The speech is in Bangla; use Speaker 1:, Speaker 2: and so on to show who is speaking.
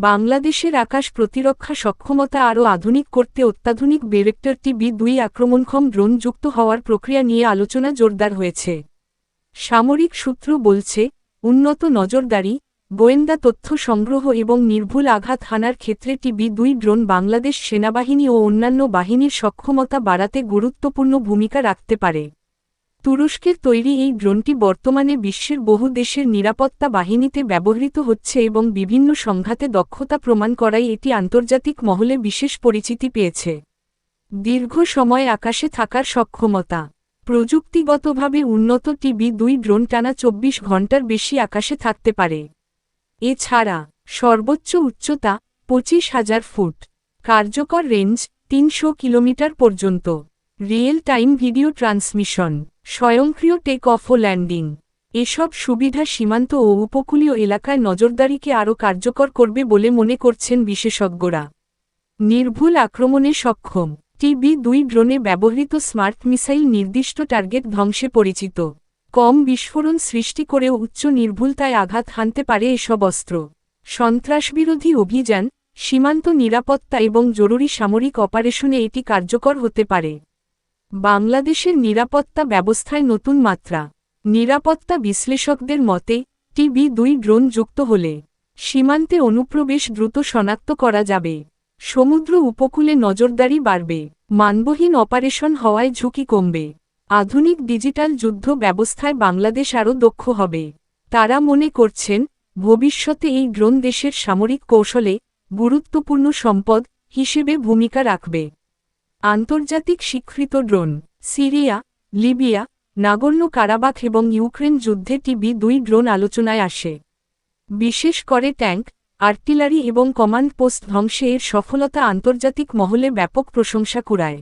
Speaker 1: বাংলাদেশের আকাশ প্রতিরক্ষা সক্ষমতা আরও আধুনিক করতে অত্যাধুনিক বেরেক্টর টিবি দুই আক্রমণক্ষম ড্রোন যুক্ত হওয়ার প্রক্রিয়া নিয়ে আলোচনা জোরদার হয়েছে। সামরিক সূত্র বলছে, উন্নত নজরদারি, গোয়েন্দা তথ্য সংগ্রহ এবং নির্ভুল আঘাত হানার ক্ষেত্রে টিবি দুই ড্রোন বাংলাদেশ সেনাবাহিনী ও অন্যান্য বাহিনীর সক্ষমতা বাড়াতে গুরুত্বপূর্ণ ভূমিকা রাখতে পারে। তুরস্কের তৈরি এই ড্রোনটি বর্তমানে বিশ্বের বহু দেশের নিরাপত্তা বাহিনীতে ব্যবহৃত হচ্ছে এবং বিভিন্ন সংঘাতে দক্ষতা প্রমাণ করাই এটি আন্তর্জাতিক মহলে বিশেষ পরিচিতি পেয়েছে। দীর্ঘ সময় আকাশে থাকার সক্ষমতা। প্রযুক্তিগতভাবে উন্নত টিবি দুই ড্রোন টানা চব্বিশ ঘণ্টার বেশি আকাশে থাকতে পারে। এছাড়া, সর্বোচ্চ উচ্চতা পঁচিশ হাজার ফুট। কার্যকর রেঞ্জ তিনশো কিলোমিটার পর্যন্ত। রিয়েল টাইম ভিডিও ট্রান্সমিশন, স্বয়ংক্রিয় টেক অফ ও ল্যান্ডিং। এসব সুবিধা সীমান্ত ও উপকূলীয় এলাকায় নজরদারিকে আরও কার্যকর করবে বলে মনে করছেন বিশেষজ্ঞরা। নির্ভুল আক্রমণে সক্ষম টিবি দুই ড্রোনে ব্যবহৃত স্মার্ট মিসাইল নির্দিষ্ট টার্গেট ধ্বংসে পরিচিত। কম বিস্ফোরণ সৃষ্টি করেও উচ্চ নির্ভুলতায় আঘাত হানতে পারে এসব অস্ত্র। সন্ত্রাসবিরোধী অভিযান, সীমান্ত নিরাপত্তা এবং জরুরি সামরিক অপারেশনে এটি কার্যকর হতে পারে। বাংলাদেশের নিরাপত্তা ব্যবস্থায় নতুন মাত্রা। নিরাপত্তা বিশ্লেষকদের মতে, টিবি দুই ড্রোন যুক্ত হলে সীমান্তে অনুপ্রবেশ দ্রুত শনাক্ত করা যাবে। সমুদ্র উপকূলে নজরদারি বাড়বে, মানবহীন অপারেশন হওয়ায় ঝুঁকি কমবে। আধুনিক ডিজিটাল যুদ্ধ ব্যবস্থায় বাংলাদেশ আরও দক্ষ হবে। তারা মনে করছেন, ভবিষ্যতে এই ড্রোন দেশের সামরিক কৌশলে গুরুত্বপূর্ণ সম্পদ হিসেবে ভূমিকা রাখবে। আন্তর্জাতিক স্বীকৃত drone, Syria, Libya Nagorno Karabakh এবং ইউক্রেন যুদ্ধে টিবি দুই ড্রোন আলোচনায় আসে। বিশেষ করে ট্যাঙ্ক, আর্টিলারি এবং কমান্ড পোস্ট ধ্বংসে এর সফলতা আন্তর্জাতিক মহলে ব্যাপক প্রশংসা কুড়ায়।